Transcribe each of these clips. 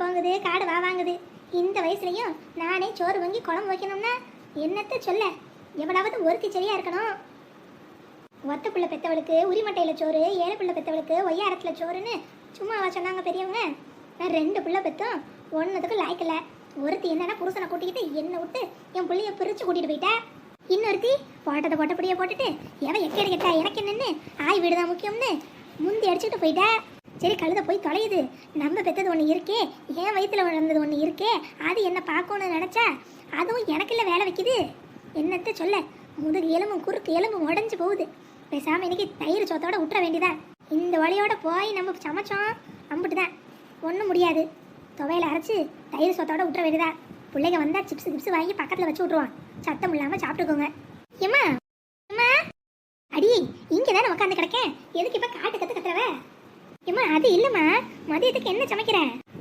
போங்குது காடு வா வாங்குது. இந்த வயசுலயும் நானே சோறு வாங்கி குழம்பு வைக்கணும்னா என்னத்த சொல்ல? எவ்வளவு ஒருத்தி சரியா இருக்கணும். ஒத்த பிள்ளை பெத்தவளுக்கு உரிமட்டையில சோறு ஏழு பிள்ளை பெத்தவளுக்கு ஒய்யாரத்துல சோறுன்னு சும்மாவா சொன்னாங்க பெரியவங்க? நான் ரெண்டு பிள்ளை பெத்தும். ஒன்றுத்துக்கு லாய்க்கல ஒருத்தி என்னன்னா புருஷனை கூட்டிக்கிட்டு என்னை விட்டு என் பிள்ளைய பிரிச்சு கூட்டிட்டு போயிட்டா? இன்னொருத்தி போட்டதை போட்டபடியே போட்டுட்டு எவன் எக்கேடு கெட்டா எனக்கு என்னன்னு ஆய் வீடுதான் முக்கியம்னு முந்தி அடிச்சுட்டு போயிட்டா? சரி கழுத போய் தொலையுது. நம்ம பெற்றது ஒன்று இருக்கே. என் வயித்துல வளர்ந்தது ஒன்று இருக்கே. அது என்ன பார்க்கணும்னு நினைச்சா? அதுவும் எனக்கு இல்லை வேலை வைக்குது. என்னத்த சொல்ல? முதுகு எலும்பும் குறுக்கு எலும்பும் உடஞ்சு போகுது. பேசாம இன்னைக்கு தயிர் சோத்தோட விட்டுற வேண்டியதா? இந்த வழியோட போய் நம்ம சமைச்சோம். அம்பிட்டு தான் ஒன்றும் முடியாது. துவையில அரைச்சு தயிர் சோத்தோட விட்டுற வேண்டியதா? பிள்ளைங்க வந்தா சிப்ஸ் கிப்ஸ் வாங்கி பக்கத்தில் வச்சு விட்ருவான் சத்தம் இல்லாமல் சாப்பிட்டுக்கோங்க. ஏம்மா? ஏம்மா? அடி இங்கே தானே உட்காந்து கிடக்கேன். எதுக்கு இப்போ காட்டு ஏம்மா அது இல்லைம்மா. மதியத்துக்கு என்ன சமைக்கிற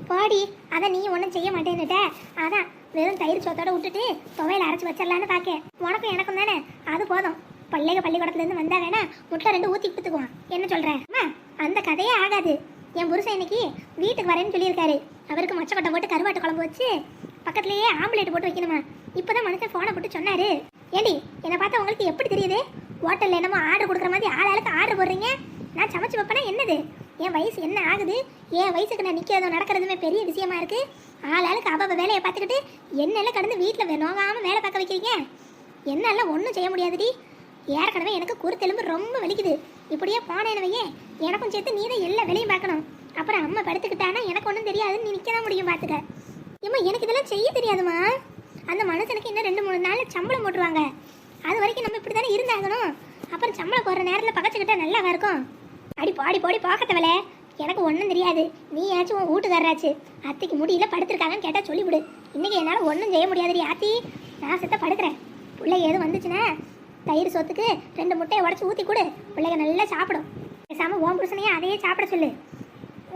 பாடி அதை நீ ஒன்றும் செய்ய மாட்டேன்னுட்ட. அதான் வெறும் தயிர் சோத்தோட விட்டுட்டு துவையில் அரைச்சி வச்சிடலான்னு பார்க்கேன் உனக்கும் எனக்கும் தானே? அது போதும். பள்ளிக பள்ளிக்கூடத்துலேருந்து வந்தா வேணா முட்டை ரெண்டு ஊற்றி கொடுத்துக்குவான் என்ன சொல்கிறேன் அம்மா அந்த கதையே ஆகாது. என் புருஷன் இன்னைக்கு வீட்டுக்கு வரேன்னு சொல்லியிருக்காரு. அவருக்கு மொச்சக்கொட்டை போட்டு கருவாட்டு குழம்பு வச்சு பக்கத்துலேயே ஆம்லேட் போட்டு வைக்கணுமா? இப்போதான் மனுஷன் ஃபோனை போட்டு சொன்னாரு. ஏடி என்னை பார்த்தா உங்களுக்கு எப்படி தெரியுது? ஹோட்டலில் என்னமோ ஆர்டர் கொடுக்குற மாதிரி ஆள் ஆளுக்கு ஆர்டர் போடுறீங்க? நான் சமைச்சு வைப்பேனா என்னது? என் வயசு என்ன ஆகுது? என் வயசுக்கு நான் நிற்கிறதும் நடக்கிறதுமே பெரிய விஷயமா இருக்கு. ஆள் ஆளுக்கு வேலையை பார்த்துக்கிட்டு என்னெல்லாம் கடந்து வீட்டில் நோகாமல் வேலை பார்க்க வைக்கிறீங்க? என்னால ஒன்றும் செய்ய முடியாதுடி. ஏற்கனவே எனக்கு குறுத்தெலும்பு ரொம்ப வலிக்குது. இப்படியே போனேன்னு வையேன். எனக்கும் சேர்த்து நீ தான் எல்லா வேலையும் பார்க்கணும். அப்புறம் அம்மா படுத்துக்கிட்டானா எனக்கு ஒன்றும் தெரியாதுன்னு நீ நிற்க தான் முடியும் பார்த்துக்க. ஏம்மா எனக்கு இதெல்லாம் செய்ய தெரியாதுமா? அந்த மனுஷனுக்கு இன்னும் ரெண்டு மூணு நாள் சம்பளம் போட்டுருவாங்க. அது வரைக்கும் நம்ம இப்படி தானே இருந்தாகணும்? அப்புறம் சம்பளம் போடுற நேரத்தில் பகச்சுக்கிட்டா நல்லாவா இருக்கும்? அடி பாடி போடி பார்க்கத்தவல. எனக்கு ஒன்றும் தெரியாது. நீ ஆச்சும் உன் வீட்டுக்காரராச்சு. அத்தைக்கு முடியல படுத்திருக்காங்கன்னு கேட்டால் சொல்லிவிடு. இன்னைக்கு என்னால் ஒன்றும் செய்ய முடியாதுடி ஆத்தி. நான் செத்த படுக்கிறேன். பிள்ளை எதுவும் வந்துச்சுன்னா தயிர் சொத்துக்கு ரெண்டு முட்டையை உடச்சி ஊற்றி கொடு. பிள்ளைங்க நல்லா சாப்பிடும். பேசாமல் ஓம் புருஷனையே அதையே சாப்பிட சொல்லு.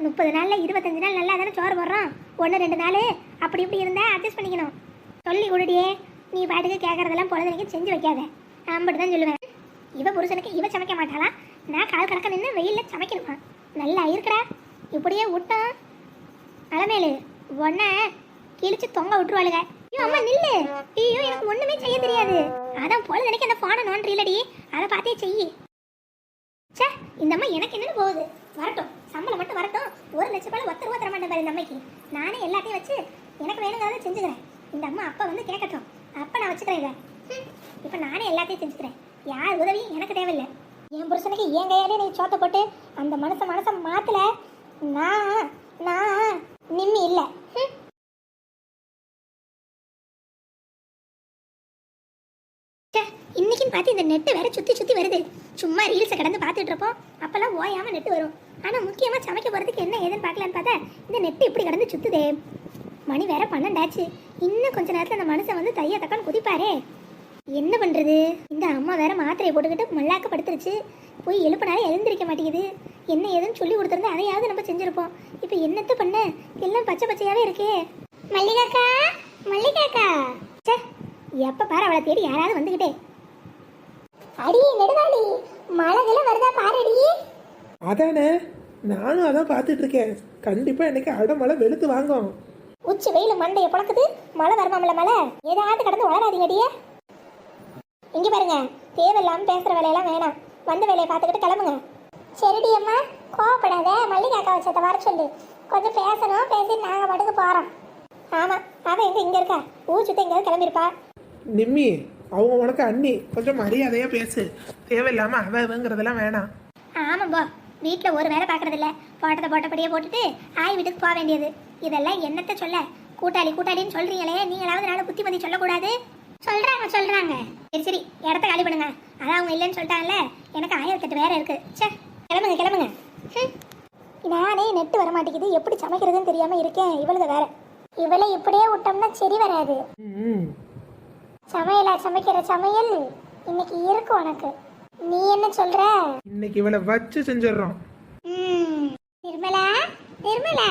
முப்பது நாளில் இருபத்தஞ்சு நாள் நல்லா தானே சோறு போடுறோம். ஒன்று ரெண்டு நாள் அப்படி இப்படி இருந்தால் அட்ஜஸ்ட் பண்ணிக்கணும். சொல்லி கொடுடியே. நீ பாட்டுக்கு கேட்குறதெல்லாம் பொழுதுனைக்கு செஞ்சு வைக்காத. அம்பிட்டு தான் சொல்லுவேன். இவ புருஷனுக்கு இவ சமைக்க மாட்டாளா? நான் கால் கணக்க நின்று வெயிலில் சமைக்கணுமா? நல்லா இருக்கடா இப்படியே விட்டோம் அலமேலு ஒன்ன கிழிச்சு தொங்க விட்டுருவாளுங்க. ஐயோ அம்மா நில்லு. ஐயோ எனக்கு ஒண்ணுமே செய்ய தெரியாது. அதான் போல நினைக்க அந்த போனை நோன்றீலடி அதை பார்த்தே செய்யி. ச்சே இந்த அம்மா எனக்கு என்னன்னு போகுது. வரட்டும். சம்பளம் மட்டும் வரட்டும். ஒரு லட்ச ரூபாய் ஒத்த ரூபா தர மாட்டேன் பாரு இந்த அம்மைக்கு. நானே எல்லாத்தையும் வச்சு எனக்கு வேணுங்கிறத செஞ்சுக்கிறேன். இந்த அம்மா அப்பா வந்து கேட்கட்டும். அப்ப நான் வச்சுக்கிறேன் இதை. இப்போ நானே எல்லாத்தையும் செஞ்சுக்கிறேன். யார் உதவியும் எனக்கு தேவையில்லை. என் புருஷனுக்கு என் கையாலே நீ சோத்த போட்டு அந்த மனுஷன் மனசை மாத்தல. நான் நான் நிம்மி இல்லை. இன்னைக்குன்னு பார்த்து இந்த நெட்டு வேற சுத்தி சுத்தி வருது. சும்மா ரீல்ஸை கடந்து பார்த்துட்டு இருப்போம். அப்பெல்லாம் ஓயாம நெட்டு வரும். ஆனா முக்கியமா சமைக்க போறதுக்கு என்ன ஏதுன்னு பார்க்கலான்னு பார்த்தா இந்த நெட்டு இப்படி கடந்து சுத்துதே. மணி வேற பன்னெண்டாச்சு. இன்னும் கொஞ்ச நேரத்துல அந்த மனுஷன் வந்து தைய தக்கான்னு குதிப்பாரே. என்ன பண்றது? இந்த அம்மா வேற மாத்திரையை போட்டுக்கிட்டு மல்லாக்க படுத்துருச்சு. போய் எழுப்பினாலே எழுந்திருக்க மாட்டேங்குது. என்ன ஏதுன்னு சொல்லி கொடுத்துருந்தா அதையாவது நம்ம செஞ்சிருப்போம். இப்போ என்னத்த பண்ண? எல்லாம் பச்சை பச்சையாவே இருக்கே. மல்லிகாக்கா மல்லிகாக்கா. ச்சே எப்ப பாரு அவளை தேடி யாராவது வந்துகிட்டே. அடி நெடுவாளி மழைகள்லாம் வருதா பாருடி. அதானே நானும் அதான் பார்த்துட்டு இருக்கேன் கண்டிப்பாக இன்னைக்கு அடமழை வெளுத்து வாங்கும். உச்சி வெயில் மண்டைய புழக்குது. மழை வருமாமல மழை ஏதாவது கடந்து வளராதீங்கடியே இங்க பாருங்க. தேவையில்லாம பேசுற வேலையெல்லாம் வேணாம். வந்த வேலையை பார்த்துக்கிட்டு கிளம்புங்க. சரிடி அம்மா கோவப்படாத. மல்லிகாக்கா வச்சத வர சொல்லு. கொஞ்சம் பேசணும் பேசி நாங்க படுக்க போறோம். ஆமா அவ எங்க இங்க இருக்கா? ஊர் சுத்த எங்கேயாவது கிளம்பிருப்பா. நிம்மி அவங்க உனக்கு அண்ணி. கொஞ்சம் மரியாதையாக பேசு. தேவையில்லாமல் அவ இவங்கிறதெல்லாம் வேணாம். ஆமாம்பா வீட்டில் ஒரு வேலை பார்க்கறதில்ல. போட்டதை போட்டபடியே போட்டுட்டு ஆய் வீட்டுக்கு போக வேண்டியது. இதெல்லாம் என்னத்த சொல்ல? கூட்டாளி கூட்டாளின்னு சொல்றீங்களே. நீங்களாவது நாளை புத்திமதி சொல்லக்கூடாது. சொல்றாங்க சொல்றாங்க. சரி சரி இடத்த காலி பண்ணுங்க. அதான் அவங்க இல்லைன்னு சொல்லிட்டாங்கல்ல எனக்கு ஆயிரத்தெட்டு வேற இருக்கு. ச்சே கிளம்புங்க கிளம்புங்க. நானே நெட்டு வர மாட்டேங்குது. எப்படி சமைக்கிறதுன்னு தெரியாம இருக்கேன் இவளுக்கு வேற. இவளை இப்படியே விட்டோம்னா சரி வராது. சமையலா சமைக்கிற சமையல்? இன்னைக்கு இருக்கு உனக்கு. நீ என்ன சொல்ற? இன்னைக்கு இவளை வச்சு செஞ்சிடுறோம். ம், நிர்மலா நிர்மலா.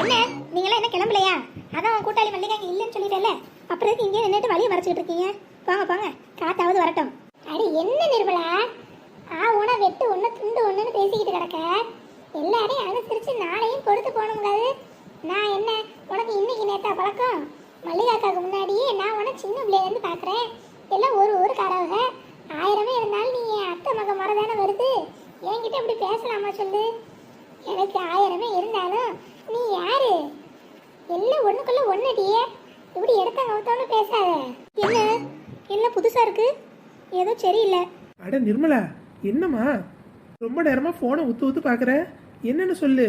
என்ன? நீங்களாம் என்ன கிளம்பலையா? அதான் உன் கூட்டாளி மல்லிகா இல்லைன்னு சொல்லிட்டல அப்புறம் இங்கே நின்றுட்டு வழியை மறைச்சிக்கிட்டு இருக்கீங்க. போங்க போங்க. காத்தாவது வரட்டும். அடி என்ன நிர்மலா? ஆ உன வெட்டு ஒன்று துண்டு ஒன்றுன்னு பேசிக்கிட்டு கிடக்க. எல்லாரையும் அனுசரித்து நாளையும் பொறுத்து போகணுங்காது நான் என்ன உனக்கு இன்னைக்கு நேத்தா பழக்கம்? மல்லிகாக்காவுக்கு முன்னாடியே நான் உனக்கு சின்ன பிள்ளையிலேருந்து பார்க்குறேன் எல்லாம் ஒரு ஒரு ஊருக்காரவங்க ஆயிரமே இருந்தாலும் நீ என் அத்தை மக முறை தானே வருது. என்கிட்ட இப்படி பேசலாமா சொல்லு? எனக்கு ஆயிரமே இருந்தாலும் நீ யாரு? எல்லாம் ஒன்றுக்குள்ளே ஒன்றுடியே இப்படி எடுத்த கவுத்தோன்னு பேசாத. என்ன? என்ன புதுசா இருக்கு? ஏதோ சரியில்லை. அட நிர்மலா என்னம்மா? ரொம்ப நேரமா போனை உத்து உத்து பாக்குற. என்னன்னு சொல்லு.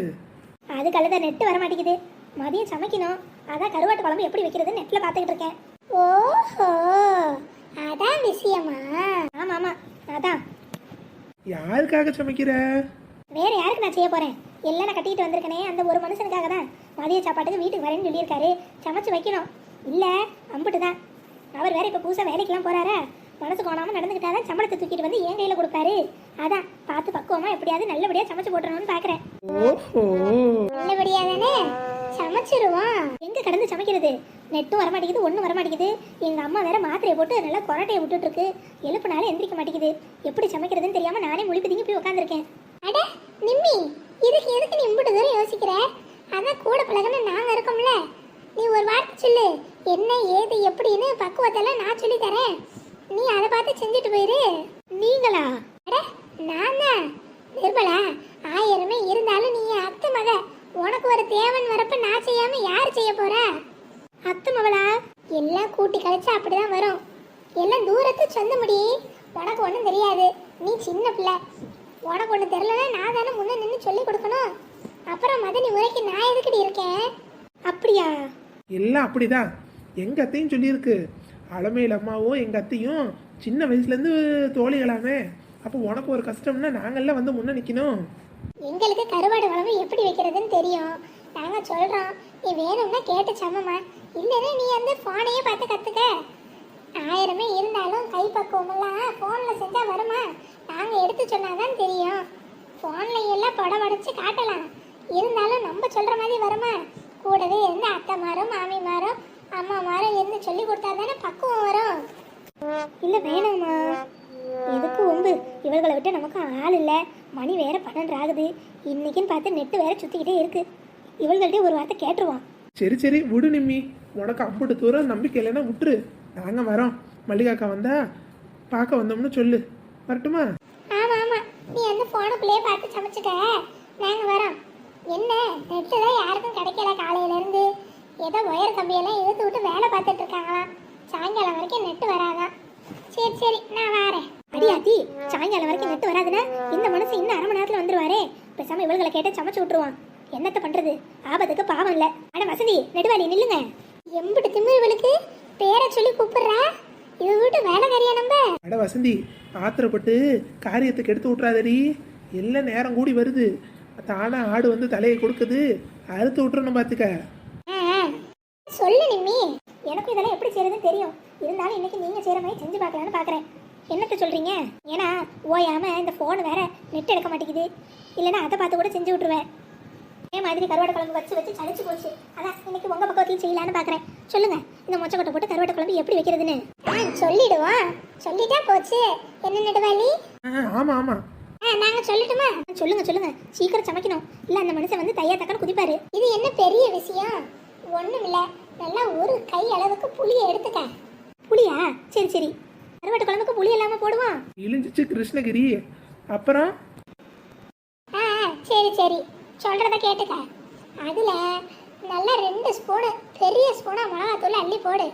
அது கழுத நெட்டு வர மாட்டேங்குது. மதியம் சமைக்கணும். அதான் கருவாட்டு குழம்பு எப்படி வைக்கிறதுன்னு நெட்ல பார்த்துக்கிட்டு இருக்கேன். ஓஹோ அதான் விஷயமா? ஆமா ஆமா அதான். யாருக்காக சமைக்கிற? வேற யாருக்கு நான் செய்ய போறேன்? எல்லாம் நான் கட்டிட்டு வந்திருக்கனே அந்த ஒரு மனுஷனுக்காக தான். மதிய சாப்பாட்டுக்கு வீட்டுக்கு வரேன்னு சொல்லியிருக்காரு. சமைச்சு வைக்கணும். இல்ல அம்புட்டு தான் அவர் வேற இப்ப புதுசா வேலைக்கெல்லாம் போறாரா? மனசு கோணாம நடந்துக்கிட்டாதான் சம்பளத்தை தூக்கிட்டு வந்து என் கையில கொடுப்பாரு? அதான் பார்த்து பக்குவமா எப்படியாவது நல்லபடியா சமைச்சு போட்டுறணும்னு பாக்குறேன். ஓஹோ. நல்லபடியா தானே? சமைச்சிருவோம். எங்க கடந்து சமைக்கிறது? நெட்டும் வர மாட்டேங்குது ஒண்ணும் வர மாட்டேங்குது எங்க அம்மா வேற மாத்திரையை போட்டு நல்லா கொரட்டையை விட்டுட்டு இருக்கு எழுப்புனாலும் எந்திரிக்க மாட்டேங்குது. எப்படி சமைக்கிறதுன்னு தெரியாம நானே முழிப்பு திங்கி போய் உட்காந்துருக்கேன் அட நிம்மி இதுக்கு எதுக்கு நீ இம்புட்டு தூரம் யோசிக்கிற? அதான் கூட பழகணும் நாங்க இருக்கோம்ல. நீ ஒரு வார்த்தை சொல்லு. என்ன ஏது எப்படின்னு பக்குவத்தெல்லாம் நான் சொல்லி தரேன் நீ அதை பார்த்து செஞ்சுட்டு போயிரு. நீங்களா? அட நான் தான். நிர்மலா ஆயிரமே இருந்தாலும் நீ அத்து மக. உனக்கு ஒரு தேவன் வரப்ப நான் செய்யாம யார் செய்ய போற? அத்து மகளா எல்லாம் கூட்டி கழிச்சு அப்படிதான் வரும். எல்லாம் தூரத்து சொந்த முடி. உனக்கு ஒன்றும் தெரியாது. நீ சின்ன பிள்ளை. உனக்கு ஒன்று தெரிலனா நான் தானே முன்ன நின்று சொல்லி கொடுக்கணும். அப்புறம் மதனி உரைக்கு நான் எதுக்கடி இருக்கேன்? அப்படியா? எல்லாம் அப்படிதான். எங்க அத்தையும் சொல்லியிருக்கு அலமையில் அம்மாவும் எங்க அத்தையும் சின்ன வயசுலேருந்து தோழிகளாமே அப்போ உனக்கு ஒரு கஷ்டம்னா நாங்கள்லாம் வந்து முன்னே நிற்கணும். எங்களுக்கு கருவாடு குழம்பு எப்படி வைக்கிறதுன்னு தெரியும். நாங்க சொல்றோம் நீ வேணும்னா கேட்டு சமமா. இல்லைன்னா நீ வந்து ஃபோனையே பார்த்து கற்றுக்க ஆயிரமே இருந்தாலும் கை பக்குவமெல்லாம் ஃபோனில் செஞ்சால் வருமா? நாங்கள் எடுத்து சொன்னாதான் தெரியும். ஃபோனில் எல்லாம் படம் அடைச்சி காட்டலாம். இருந்தாலும் நம்ம சொல்கிற மாதிரி வருமா? கூடவே இருந்து அத்தை மாறும் மாமி மாறும் அம்மா மாறும் இருந்து சொல்லி கொடுத்தா தானே பக்குவம் வரும்? இல்லை வேணாம்மா. எதுக்கு ஒம்பு இவர்களை விட்டு நமக்கு ஆள் இல்லை. மணி வேற பன்னெண்டு ஆகுது. இன்னைக்குன்னு பார்த்து நெட்டு வேற சுத்திக்கிட்டே இருக்கு. இவள்கள்ட்டே ஒரு வார்த்தை கேட்டுருவான். சரி சரி விடு நிம்மி. உனக்கு அம்புட்டு தூரம் நம்பிக்கை இல்லைன்னா விட்டுரு. நாங்க வரோம். மல்லிகாக்கா வந்தா பார்க்க வந்தோம்னு சொல்லு. வரட்டுமா? ஆமா ஆமா. நீ அந்த போனுக்குள்ளேயே பார்த்து சமைச்சுக்க. நாங்க வரோம். என்ன? நெட்டு தான் யாருக்கும் கிடைக்கல காலையிலேருந்து. ஏதோ ஒயர் கம்பியெல்லாம் இழுத்து விட்டு வேலை பார்த்துட்டு இருக்காங்களாம் சாயங்காலம் வரைக்கும் நெட்டு வராதான் சரி சரி நான் வரேன். அடியாத்தி சாயங்காலம் வரைக்கும் நெட்டு வராதுன்னா இந்த மனுஷன் இன்னும் அரை மணி நேரத்தில் வந்துருவாரே. பேசாம இவள்களை கேட்டு சமைச்சு விட்டுருவான். என்னத்த பண்றது? ஆபத்துக்கு பாவம் இல்லை. அட வசதி நெடுவாளி நில்லுங்க. எம்பிட்டு திமிரு இவளுக்கு? பேரை சொல்லி கூப்பிடுறா? இவ வீட்டு வேலைக்காரியா நம்ம? அட வசந்தி ஆத்திரப்பட்டு காரியத்துக்கு எடுத்து விட்றாதடி எல்லாம் நேரம் கூடி வருது. தானா ஆடு வந்து தலையை கொடுக்குது. அறுத்து விட்டுறணும் பார்த்துக்க. சொல்லு நிம்மி. எனக்கும் இதெல்லாம் எப்படி செய்யறதுன்னு தெரியும். இருந்தாலும் இன்னைக்கு நீங்க செய்யற மாதிரி செஞ்சு பார்க்கலான்னு பாக்குறேன். என்னத்த சொல்றீங்க? ஏன்னா ஓயாம இந்த போன் வேற நெட் எடுக்க மாட்டேங்குது. இல்லைன்னா அதை பார்த்து கூட செஞ்சு விட்டுருவேன். அதே மாதிரி கருவாட்டு குழம்பு வச்சு வச்சு சளிச்சு போச்சு. அதான் இன்னைக்கு உங்க பக்கத்தையும் செய்யலான்னு பாக்குறேன். சொல்லுங்க இந்த மொச்சக்கொட்டை போட்டு கருவாட்டு குழம்பு எப்படி வைக்கிறதுன்னு? சொல்லிடுவோம். சொல்லிட்டா போச்சு. என்ன நெடுவாளி? ஆ ஆமாம் ஆமாம் நாங்க சொல்லட்டுமா? சொல்லுங்க சொல்லுங்க. சீக்கிரம் சமைக்கணும். இல்ல அந்த மனுஷன் வந்து தையா தக்கன்னு குதிப்பாரு. இது என்ன பெரிய விஷயம்? ஒண்ணும் இல்ல. நல்லா ஒரு கை அளவுக்கு புளிய எடுத்துக்க. புளியா? சரி சரி. கருவாட்டு குழம்புக்கு புளி இல்லாம போடுவோம். இழிஞ்சிச்சு கிருஷ்ணகிரி. அப்புறம்? சரி சரி. சொல்றத கேட்டுக்க. அதுல நல்லா ரெண்டு ஸ்பூனு பெரிய ஸ்பூனா மிளகாத்தூள் அள்ளி போடு.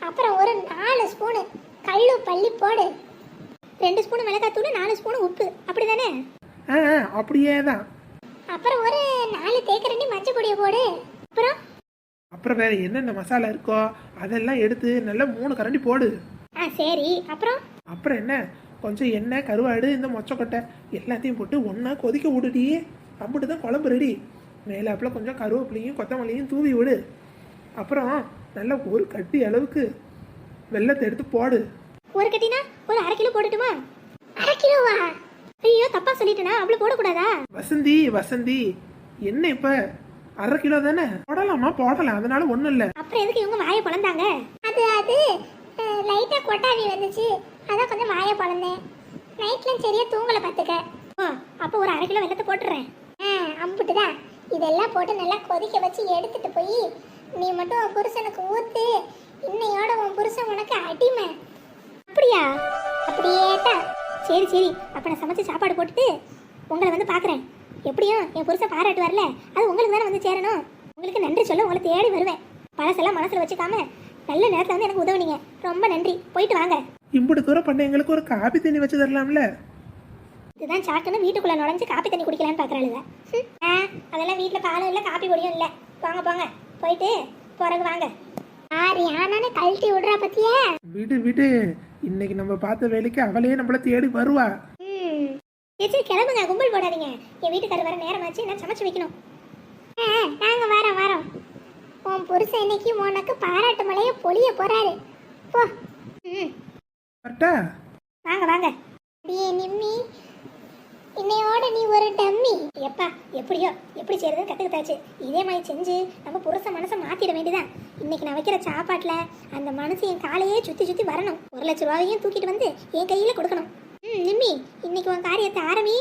அப்புறம் ஒரு நாலு ஸ்பூனு கல்லு பள்ளி போடு. ரெண்டு ஸ்பூன் மிளகாத்தூள் நாலு ஸ்பூன் உப்பு. அப்படிதானே? ஆ ஆ, அப்படியே தான். அப்புறம் ஒரு நாலு தேக்கரண்டி மஞ்சள் பொடியை போடு. அப்புறம்? அப்புறம் வேற என்னென்ன மசாலா இருக்கோ அதெல்லாம் எடுத்து நல்லா மூணு கரண்டி போடு. ஆ சரி. அப்புறம்? அப்புறம் என்ன? கொஞ்சம் எண்ணெய் கருவாடு இந்த மொச்சக்கொட்டை எல்லாத்தையும் போட்டு ஒன்றா கொதிக்க விடுடி. அம்பிட்டு தான் குழம்பு ரெடி மேலாப்பில் கொஞ்சம் கருவேப்பிலையும் கொத்தமல்லியும் தூவி விடு. அப்புறம் நல்லா ஒரு கட்டி அளவுக்கு வெள்ளத்தை எடுத்து போடு. ஒரு கட்டினா? ஒரு அரை கிலோ போட்டுட்டுமா அரை கிலோவா? ஐயோ தப்பா சொல்லிட்டேனா? அவ்வளவு போடக்கூடாதா? வசந்தி வசந்தி என்ன இப்ப? அரை கிலோ தானே? போடலாமா? போடலாம். அதனால ஒன்றும் இல்லை. அப்புறம் எதுக்கு இவங்க வாயை பொழந்தாங்க? அது அது லைட்டா கொட்டாவி வந்துச்சு. அதான் கொஞ்சம் வாயை பொழந்தேன். நைட்ல சரியா தூங்கல பாத்துக்க. அப்போ ஒரு அரை கிலோ வெள்ளத்தை போட்டுறேன். ஆ அம்புட்டு தான் இதெல்லாம் போட்டு நல்லா கொதிக்க வச்சு எடுத்துட்டு போய் நீ மட்டும் உன் புருஷனுக்கு ஊத்து. இன்னையோட உன் புருஷன் உனக்கு அடிமை. அப்படியா? அப்படியே தான் சரி சரி. அப்ப நான் சமைச்சு சாப்பாடு போட்டுட்டு உங்களை வந்து பார்க்குறேன் எப்படியும் என் புருஷன் பாராட்டு வரல. அது உங்களுக்கு தானே வந்து சேரணும். உங்களுக்கு நன்றி சொல்ல உங்களை தேடி வருவேன். பழசெல்லாம் மனசுல வச்சுக்காம நல்ல நேரத்தில் வந்து எனக்கு உதவுனீங்க. ரொம்ப நன்றி. போயிட்டு வாங்க. இம்புட்டு தூரம் பண்ண எங்களுக்கு ஒரு காபி தண்ணி வச்சு தரலாம்ல? இதுதான் சாக்குன்னு வீட்டுக்குள்ள நுழைஞ்சு காப்பி தண்ணி குடிக்கலான்னு பார்க்குறாளுங்க ஆ அதெல்லாம் வீட்டில் பாலும் இல்லை காப்பி பொடியும் இல்லை. போங்க போங்க. போயிட்டு பிறகு வாங்க. ஆறு யானானு கழட்டி விடுறா பத்தியா? விடு விடு. இன்னைக்கு நம்ம பார்த்த வேலைக்கு அவளே நம்மள தேடி வருவா. சரி கிளம்புங்க. கும்பல் போடாதீங்க. என் வீட்டுக்காரர் வர நேரமாச்சு. நான் சமைச்சு வைக்கணும். நாங்க வரோம் வரோம். உன் புருஷன் இன்னைக்கு உனக்கு பாராட்டு மலையை பொழிய போறாரு. போ. வாங்க வாங்க. அடியே நிம்மி. இன்னையோட நீ ஒரு டம்மி. எப்பா எப்படியோ எப்படி செய்யறதுன்னு கத்துக்கிட்டாச்சு. இதே மாதிரி செஞ்சு நம்ம புருஷ மனசை மாத்திட வேண்டியதான் இன்னைக்கு நான் வைக்கிற சாப்பாட்டில் அந்த மனசு என் காலையே சுற்றி சுற்றி வரணும். ஒரு லட்ச ரூபாயையும் தூக்கிட்டு வந்து என் கையில் கொடுக்கணும். ம் நிம்மி இன்னைக்கு உன் காரியத்தை ஆரம்பி.